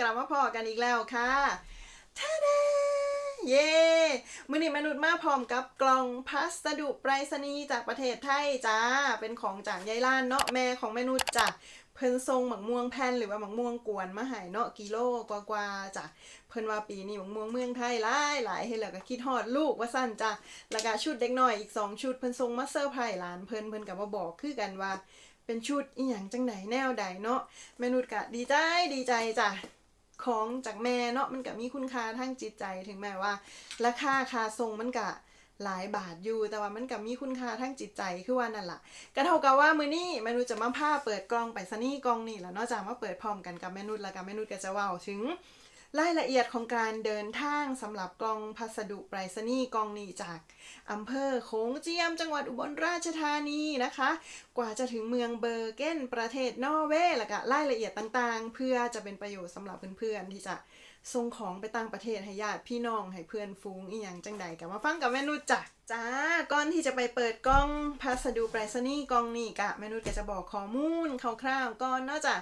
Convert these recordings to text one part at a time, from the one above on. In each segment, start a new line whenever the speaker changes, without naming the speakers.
กลับมาพอกันอีกแล้วค่ะท่าดาเย้มือนี้มนุษย์มาพร้อมกับกล่องพัสดุไปรษณีย์จากประเทศไทยจ้า เป็นของจากยายล้านเนาะแม่ของมนุษย์จ้ะเพิ่นทรงหมักม่วงแผ่นหรือว่าหมักม่วงกวนมาหายเนาะกิโลกว่าๆจ้ะเพิ่นว่าปีนี้หมักม่วงเมืองไทยหลายหลายเฮ็ดแล้วก็คิดฮอดลูกว่าสั้นจ้ะแล้วก็ชุดเด็กน้อยอีกสองชุดเพิ่นทรงมาเซอร์ไพรส์หลานเพิ่นเพิ่นก็มาบอกคือกันว่า เป็นชุดอีหยังจังไหนแนวใดเนาะแมนุชกะดีใจดีใจจ้ะ ของจากแม่เนาะมันก็มีคุณค่าทางจิตใจถึงแม้ว่า ราคาคาทรงมันก็หลายบาทอยู่แต่ว่ามันก็มีคุณค่าทางจิตใจคือว่านั่นล่ะก็เท่ากับว่ามือนี้แมนุชจะมาพาเปิดกล่องไปซนี่กล่องนี่แหละเนอกจากมาเปิดพร้อมกันกับแม่นุชแล้วก็แม่นุชก็จะว่าถึง รายละเอียดของการเดินทางสำหรับกล่องพัสดุไปรษณีย์กล่องนี้จากอำเภอโขงเจียมจังหวัดอุบลราชธานีนะคะ กว่าจะถึงเมืองเบอร์เกนประเทศนอร์เวย์แล้วก็รายละเอียดต่างๆ เพื่อจะเป็นประโยชน์สำหรับเพื่อนๆที่จะส่งของไปต่างประเทศให้ญาติพี่น้องให้เพื่อนฟูงอีหยังจังใดกับมาฟังกับแม่นุชจ้ะจ้าก่อนที่จะไปเปิดกล่องพัสดุไปรษณีย์กล่องนี้กะแม่นุชก็จะบอกข้อมูลคร่าวๆก่อนเนอกจาก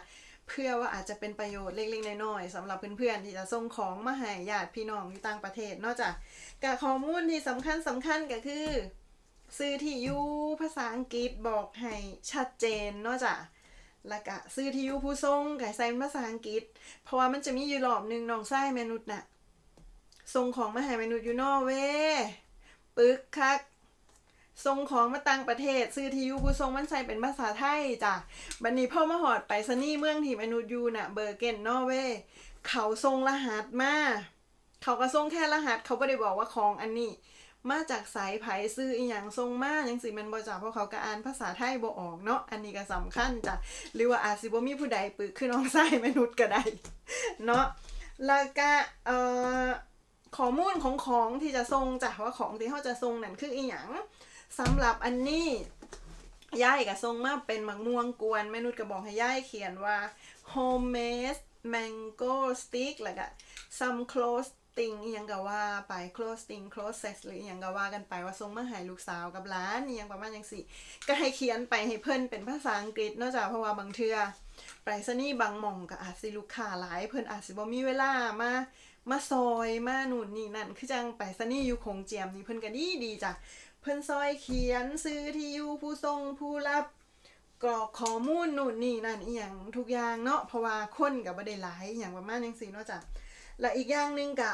เพื่อว่าอาจจะเป็นประโยชน์เล็กๆน้อยๆสำหรับเพื่อนๆที่จะส่งของมาให้ญาติพี่น้องที่ต่างประเทศ นอกจากกข้อมูลที่สำคัญสำคัญก็คือ ซื้อที่อยู่ภาษาอังกฤษบอกให้ชัดเจนนอกจากแล้วก็ซื้อที่อยู่ผู้ส่งก็ใส่เป็นภาษาอังกฤษ เพราะว่ามันจะมีอยู่รอบหนึ่งน้องไส้เมนุษย์น่ะส่งของมาให้เมนุษย์อยู่นอเวปึกคัก ส่งของมาต่างประเทศ ซื้อที่อยู่ผู้ส่งมันใส่เป็นภาษาไทยจ้ะบันนี้พ่อมาหอดไปซนี่เมืองที่มนุษย์อยู่น่ะเบอร์เกนนอร์เวย์เขาส่งรหัสมาเขาก็ส่งแค่รหัส เขาไม่ได้บอกว่าของอันนี้ มาจากสายไผ่ซื้ออีหยังส่งมาจังสิมันบ่จ้ะเพราะเขาก็อ่านภาษาไทยบ่ออกเนาะอันนี้ก็สำคัญจ้ะหรือว่าอาจสิบ่มีผู้ใดปึกคือน้องไส้มนุษย์ก็ได้เนาะแล้วก็เอ่อข้อมูลของของที่จะส่งจ้ะว่าของที่เขาจะส่งนั่นคืออีหยัง สำหรับอันนี้ย่ายกับทรงมาเป็นมังม่วงกวนแม่นุชก็บอกให้ย่ายเขียนว่า homemade mango stick แล้วก็ some clothing ยังก็ว่าไป clothing clothes หรือยังก็ว่ากันไปว่าทรงมาให้ลูกสาวกับหล้านยังประมาณย่างสิก็ให้เขียนไปให้เพิ่นเป็นภาษาอังกฤษนอกจากเพราะว่าบางเทื่อไปรษณีย์บางหม่องก็อาจสิลูกค้าหลายเพิ่นอาจสิบ่มีเวลามามาซอยมาหนุนนี่นั่นคือจังไปรษณีย์อยู่คงเจียมนี่เพิ่นก็ดีดีจ้ะ พิ่นซอยเขียนซื้อที่อยู่ผู้ส่งผู้รับกรอกข้อมูลนู่นนี่นั่นอีหยังทุกอย่างเนาะเพราะว่าคนกับบ่ได้หลายอย่างประมาณจังซี่เนาะจ้ะและอีกอย่างหนึงกะ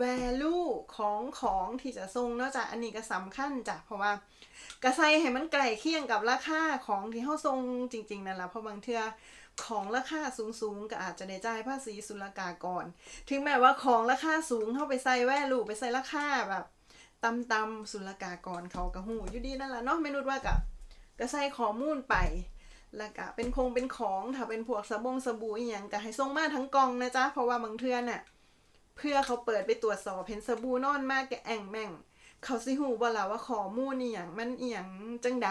value ของของที่จะส่งเนาะจ้ะอันนี้ก็สำคัญจ้ะเพราะว่ากระใส่ให้มันใกล้เคียงกับราคาของที่เฮาส่งจริง ๆนั่นล่ะเพราะบางเทื่อของราคาสูงๆก็อาจจะได้จ่ายภาษีศุลกากร ถึงแม้ว่าของราคาสูงเฮาไปใส่ value ไปใส่ราคาแบบ ตำตำๆศุลกากรเขากระหูอยู่ดีนั่นแหละเนาะไม่นุดว่ากะก็ใส่ข้อมูลไป แล้วก็เป็นคงเป็นของถ้าเป็นพวกสบงสบู่อีหยังก็ให้ส่งมาทั้งกล่องนะจ๊ะเพราะว่าบางเทื่อน่ะเพื่อเขาเปิดไปตรวจสอบเห็นสบู่นอนมากแกแอ่งแม่งเขาสิหูบ่ล่ะว่าข้อมูลอีหยังมันอีหยังจังใด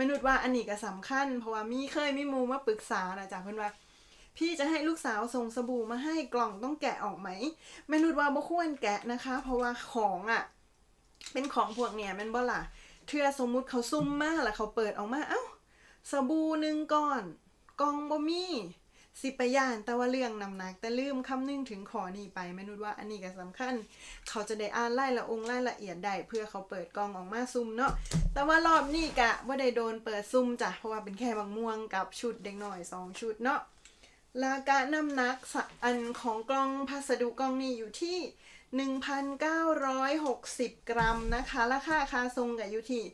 มนุษย์ว่าอันนี้ก็สำคัญ เพราะว่ามีเคยมีมูมาปรึกษานะจ๊ะเพิ่นว่า พี่จะให้ลูกสาวส่งสบู่มาให้กล่องต้องแกะออกไหมมนุษย์ว่าบ่ควรแกะนะคะ เพราะว่าของอะ เป็นของพวกเนี่ยมันบ่ล่ะเทื่อสมมุติเขาซุ่มมาแล้วเขาเปิดออกมาเอ้าสบู่หนึ่งก้อนกล่องบ่มีสิไปย่านแต่ว่าเรื่องน้ำหนัก แต่ลืมคำนึงถึงขอนี่ไปมนุษย์ว่าอันนี้ก็สำคัญ เขาจะได้อ่านรายละองค์รายละเอียดได้เพื่อเขาเปิดกล่องออกมาซุ่มเนาะแต่ว่ารอบนี้กะว่าได้โดนเปิดซุ่มจ้ะเพราะว่าเป็นแค่บางม่วงกับชุดเด็กหน่อยสองชุดเนาะแลากะน้ำหนักอันของกล่องพัสดุกล่องนี้อยู่ที่ 1,960 กรัมนะคะ ราคาคาทรงกับอยู่ที่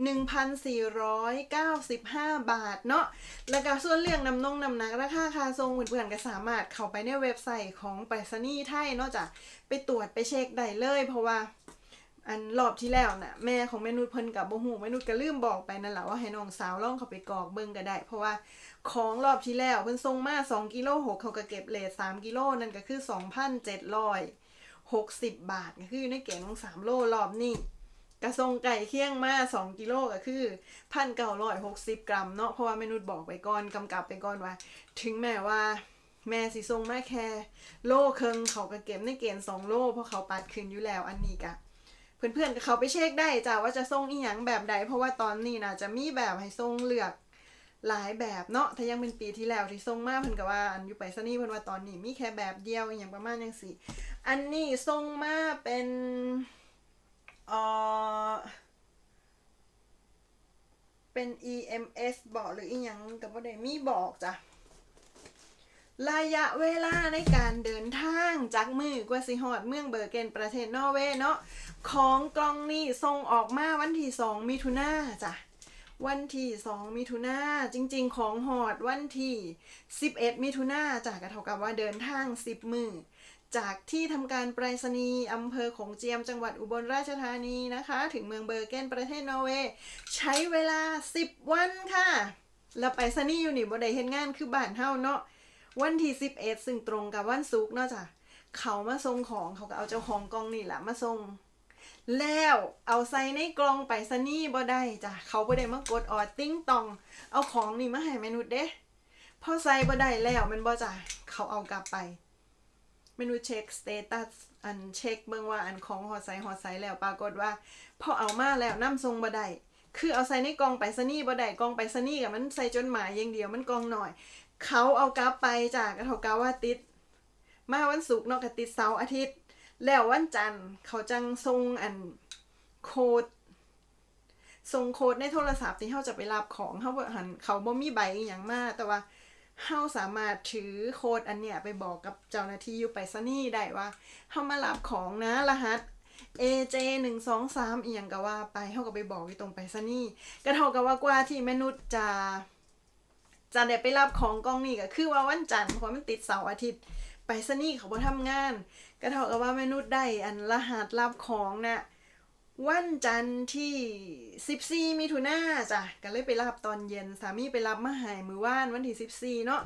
1,495 บาทเนาะ แล้วก็ส่วนเรื่องน้ำนงน้ำหนักราคาคาทรงเพื่อนๆก็สามารถเข้าไปในเว็บไซต์ของไปรษณีย์ไทยเนาะจ้ะไปตรวจไปเช็คได้เลย เพราะว่าอันรอบที่แล้วน่ะแม่ของแม่นุชเพิ่นกับบ่ฮู้แม่นุชก็ลืมบอกไปนั่นแหละว่าให้น้องสาวล่องเข้าไปกรอกเบิ่งก็ได้ เพราะว่าของรอบที่แล้วเพิ่นส่งมา2กิโล6เขาก็เก็บเลท3กิโลนั่นก็คือ 2,760 บาทก็คืออยู่ในเกณฑ์ของ3โลรอบนี้กระทรงไก่เคี่ยงมา2กิโลก็คือ1,960กรัมเนาะเพราะว่าแม่นุชบอกไปก่อนกำกับไปก่อนว่า ถึงแม้ว่าแม่สิส่งมาแค่โลเครึ่งเขาก็เก็บในเกณฑ์2โลเพราะเขาปัดคืนอยู่แล้วอันนี้ก็เพื่อนๆเขาไปเช็คได้จ้าว่าจะส่งอีหยังแบบใดเพราะว่าตอนนี้นะจะมีแบบให้ส่งเลือก หลายแบบเนาะถ้ายังเป็นปีที่แล้วที่ส่งมาเพิ่นก็ว่าอันอยู่ไปซะนี่เพิ่นว่าตอนนี้มีแค่แบบเดียวอย่างประมาณจังซี่อันนี้ส่งมาเป็นเอ่อเป็น EMS บอกหรืออีหยังก็บ่ได้มีบอกจ้ะระยะเวลาในการเดินทางจากมือกว่าสิฮอดเมืองเบอร์เกนประเทศนอร์เวย์เนาะของกล่องนี่ส่งออกมาวันที่ 2 มิถุนาจ้ะ วันที่ 2 มิถุนาจริง ๆ ของหอดวันที่ 11 มิถุนาจากกระเท่ากับว่าเดินทาง 10 มือจากที่ทำการไปรษณีย์อำเภอของเจียมจังหวัดอุบลราชธานีนะคะ ถึงเมืองเบอร์เกนประเทศนอร์เวย์ใช้เวลา 10 วันค่ะ แล้วไปรษณีย์อยู่นี่บ่ได้เฮ็ดงานคือบ้านเฮาเนาะวันที่ 11 ซึ่งตรงกับวันศุกร์เนาะจ้ะเขามาส่งของเขาก็เอาเจ้าของกองนี่แหละมาส่ง แล้วเอาใส่ในกล่องไปสนี่บ่ได้จ้ะเขาบ่ได้มากดออดติ้งตอง เอาของนี่มาให้เมนุษย์เด้พอใส่บ่ได้แล้วมันบ่จ้ะเขาเอากลับไปเมนุษย์เช็คสเตตัสอันเช็คเบิ่งว่าอันของหอดใส่หอดใส่แล้วปรากฏว่าพอเอามาแล้วนํส่งบ่ได้คือเอาใส่ในกล่องไปสนี่บ่ได้กล่องไปสนี่กับมันใส่จดหมายอย่างเดียวมันกล่องหน่อย เขาเอากลับไปจากกระเทากาว่าติด มาวันศุกร์เนาะกับติดเสาร์อาทิตย์ แล้ววันจันทร์เขาจังส่งอันโคดส่งโคดในโทรศัพท์ที่เขาจะไปรับของเขาบ่หันเขาบ่มีใบอย่างมากแต่ว่าเขาสามารถถือโคดอันเนี้ยไปบอกกับเจ้าหน้าที่อยู่ไปซนี่ได้ว่าเขามารับของนะรหัส AJ หนึ่งสองสามอีหยังก็ว่าไปเขาก็ไปบอกอยู่ตรงไปซนี่ก็เท่ากับว่ากว่าที่มนุษย์จะจะได้ไปรับของกองนี่ก็คือว่าวันจันทร์เพราะมันติดเสาร์อาทิตย์ ไปสนี่เขาบ่ทำงาน ก็เท่ากับว่ามนุษย์ได้อันรหัสรับของน่ะวันจันทร์ที่ 14มิถุนาจ้ะก็เลยไปรับตอนเย็นสามีไปรับมาหายมือว่านวันที่14เนาะ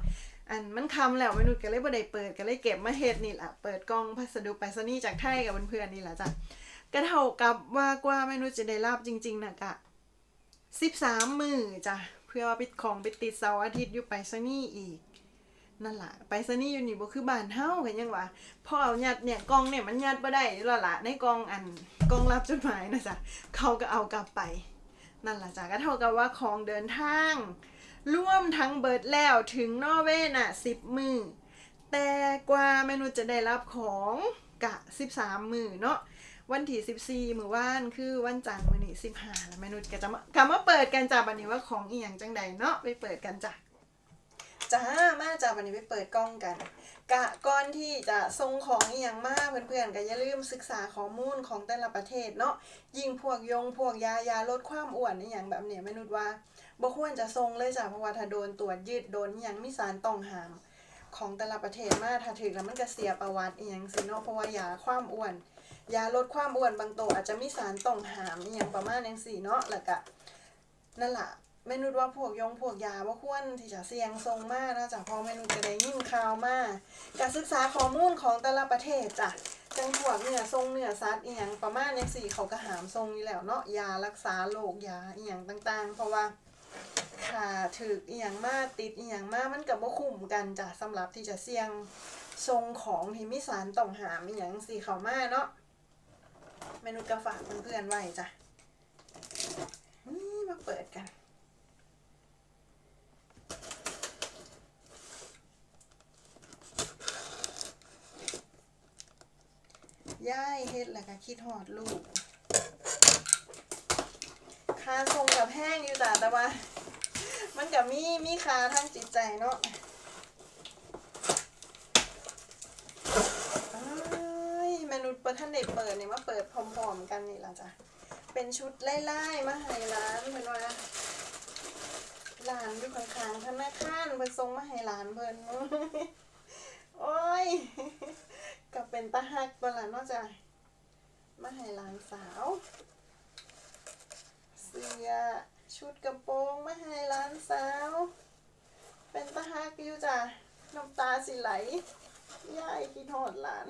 อันมันคำแล้วมนุษย์ก็เลยบ่ได้เปิดก็เลยเก็บมาเฮ็ดนี่แหละเปิดกล่องพัสดุไปสนี่จากไทยกับเพื่อนๆนี่แหละจ้ะก็เท่ากับว่ากว่ามนุษย์จะได้รับจริง ๆน่ะกะ13มือจ้ะเพื่อว่าปิดของไปติดเสาร์อาทิตย์อยู่ไปซนี่อีก นั่นละไปซนี่อยู่นี่บ่คือบ้านเฮากันยังวะพอเอายัดเนี่ยกองเนี่ยมันยัดบ่ได้แล้วล่ะในกองอันกองรับจดหมายนะจ๊ะเขาก็เอากลับไป นั่นล่ะจ้ะก็เท่ากับว่าของเดินทางร่วมทั้งเบิดแล้วถึงนอเวน่ะ10มือแต่กว่าเมนูจะได้รับของกะ13มือเนาะวันที่14มื้อวานคือวันจันทร์มื้อนี้15แล้วมนุษย์ก็จะมากลับมาเปิดกันจ้ะบัดนี้ว่าของอีหยังจังใดเนาะไปเปิดกันจ้ะ จ้ามาจ้ะบัดนี้ไปเปิดกล้องกัน กะก่อนที่จะส่งของอีหยังมาเพื่อนๆก็อย่าลืมศึกษาข้อมูลของแต่ละประเทศเนาะยิ่งพวกยงพวกยายาลดความอ้วนอีหยังแบบเนี้ยมนุษย์ว่าบ่ควรจะส่งเลยจ้ะเพราะว่าถ้าโดนตรวจยึดโดนอีหยังมีสารต้องห้าม ของแต่ละประเทศมาถ้าถึงแล้วมันก็เสียประวัติอีหยังสิเนาะเพราะว่ายาความอ้วน ยาลดความอ้วนบางตัวอาจจะมีสารต้องห้ามอหย่างประมาณอย่างสี่เนาะแล้วก็นั่นแหละ เมนุษย์ว่าพวกยงพวกยาว่าควรที่จะเสี่ยงทรงมากนะจ๊ะเพอเมนุษย์จะได้ยินข่าวมากการศึกษาข้อมูลของแต่ละประเทศจ้ะจังพวกเนื้อทรงเนื้อสัตว์อีหยังประมาณอย่างสี่เขาก็หามทรงอยู่แล้วเนาะยารักษาโรคยาอีหยังต่างๆ เพราะว่าถ้าถึกอีหยังมาติดอีหยังมามันกับว่าคุ้มกันจ้ะสำหรับที่จะเสี่ยงทรงของที่มีสารต้องหามอีหยังสี่เขามาเนาะเมนูกระฝากเพื่อนๆไว้จ้ะนี่มาเปิดกัน ย่ายเฮ็ดแล้วก็คิดหอดลูกคาทรงกับแห้งอยู่จ้ะแต่ว่า มันกับมีมีคาทางจิตใจเนาะอ้ายมนุษย์เปิดท่านเด็เปิดเนี่ยมาเปิดพร้อมๆกันนี่ล่ะจ้ะเป็นชุดไล่ๆมาให้ร้านเพิ่นว่าร้านอยู่ข้างๆธนาคารเพิ่นส่งมาให้ร้านเพิ่นโอ้ย ก็เป็นตาฮักตัวละเนาะจ้ะมาให้ร้านสาว เสื้อชุดกระโปรงมาให้ร้านสาว เป็นตาฮักอยู่จ้ะน้ำตาสิไหลยายคิดหอดหลาน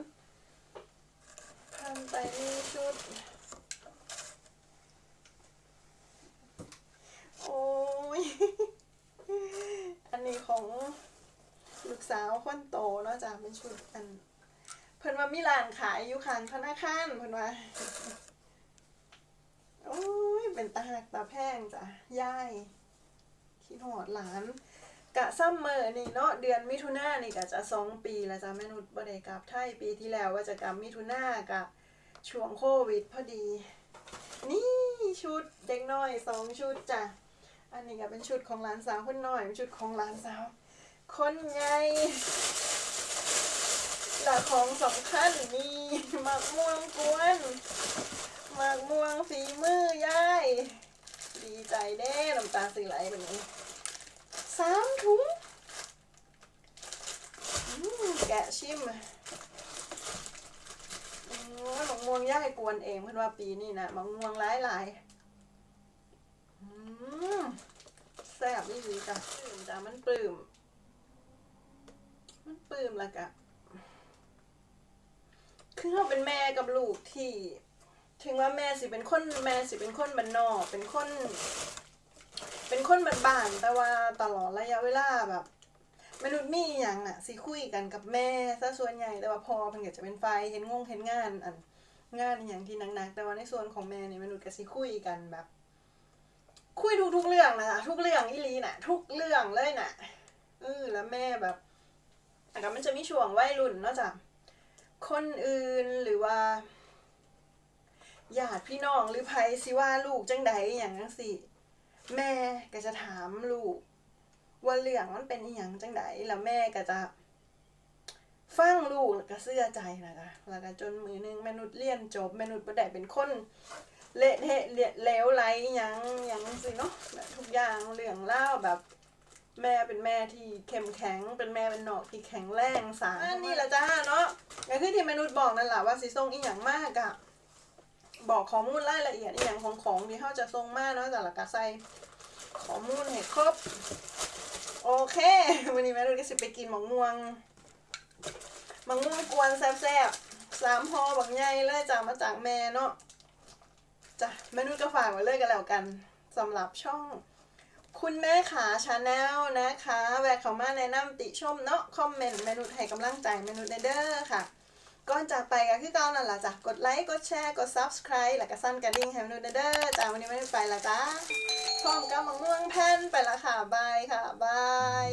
ทำไปนี่ชุด โอ้ย อันนี้ของลูกสาวคนโตเนาะจ้ะเป็นชุดอัน พิ่นว่ามีร้านขายอยู่ข้างธนาคารเพิ่นว่าโอ้ยเป็นตาหักตาแพงจ้ะย่ายคิดหอดหลานกะซัมเมอร์นี่เนาะเดือนมิถุนายนนี่ก็จะสองปีแล้วจ้ะแม่นุชบ่ได้กลับไทยปีที่แล้วว่าจะกลับมิถุนายนกับช่วงโควิดพอดี นี่ชุดเด็กน้อยสองชุดจ้ะอันนี้ก็เป็นชุดของหลานสาวคนน้อยเป็นชุดของหลานสาวคนใหญ่ และของสำคัญนี่หมักม่วงกวนหมักม่วงฝีมือยายดีใจเด้น้ำตาสีไหลแบบนี้สามถุงอืมแกะชิมอืมหมักม่วงย่ายกวนเองเพื่อนว่าปีนี้นะหมักม่วงหลายหลายแซ่บนี่ดีจ้ะปลื้มจ้ะมันปลื้ม มันปลื้มละกะ คือเราเป็นแม่กับลูกที่ ถึงว่าแม่สิเป็นคนแม่สิเป็นคนบ้านนอก เป็นคน เป็นคนบ้านๆแต่ว่าตลอดระยะเวลาแบบ มนุษย์มีอย่างน่ะสิคุยกันกับแม่ซะส่วนใหญ่แต่ว่าพอเพิ่นก็จะเป็นไฟเห็นงงเห็นงานอันงานอย่างที่หนักๆแต่ว่าในส่วนของแม่เนี่ยมนุษย์ก็สิคุยกันแบบ คุยทุกๆเรื่องนะคะทุกเรื่องอีหลีน่ะ ทุกเรื่องเลยน่ะเออแล้วแม่แบบแต่ก็มันจะมีช่วงวัยรุ่นนาะจ้ะ คนอื่นหรือว่าญาติพี่น้องหรือไผสิว่าลูกจังใดอย่างจังสิแม่ก็จะถามลูก ว่าเรื่องมันเป็นอหย่างจังใดแล้วแม่ก็จะ ฟังลูกก็เชื่อใจนะคะแล้วก็จนมือหนึงมนุษย์เรียนจบมนุษย์บ่ได้เป็นคนเละเทะเลวไหลยังยังสิเนาะทุกอย่างเรื่องเล่าแบบ แม่เป็นแม่ที่เข้มแข็ง เป็นแม่เป็นหนอกที่แข็งแรงสารอันนี้แหละจ้าเนาะก็คือที่มนุษย์บอกนั่นแหละว่าสิส่งอีหยังมากอะบอกข้อมูลรายละเอียดอีหยังของของที่เขาจะส่งมากเนาะแต่ละกะใส่ข้อมูลให้ครบ โอเควันนี้แม่นุษย์ก็สิไปกินหมองม่วงหมองม่วงกวนแซ่บๆสามห่อบักใหญ่เลยจ้ามาจากแม่เนาะจ้ะแม่นุษย์ก็ฝากไว้เลยกันแล้วกันสำหรับช่อง คุณแม่ขาชาแนลนะคะ แวะเข้ามาแนะนำติชมเนาะคอมเมนต์เมนูให้กำลังใจเมนูเดอร์ค่ะ ก่อนจากไปก็คือเก่านั่นแหละจ้ะกดไลค์ กดแชร์ กด subscribe แล้วก็สั่นกระดิ่งให้เมนูเดอร์จ้าวันนี้ไม่ได้ไปละจ้าพร้อมกับมังม่วงแผ่นไปละค่ะบายค่ะบาย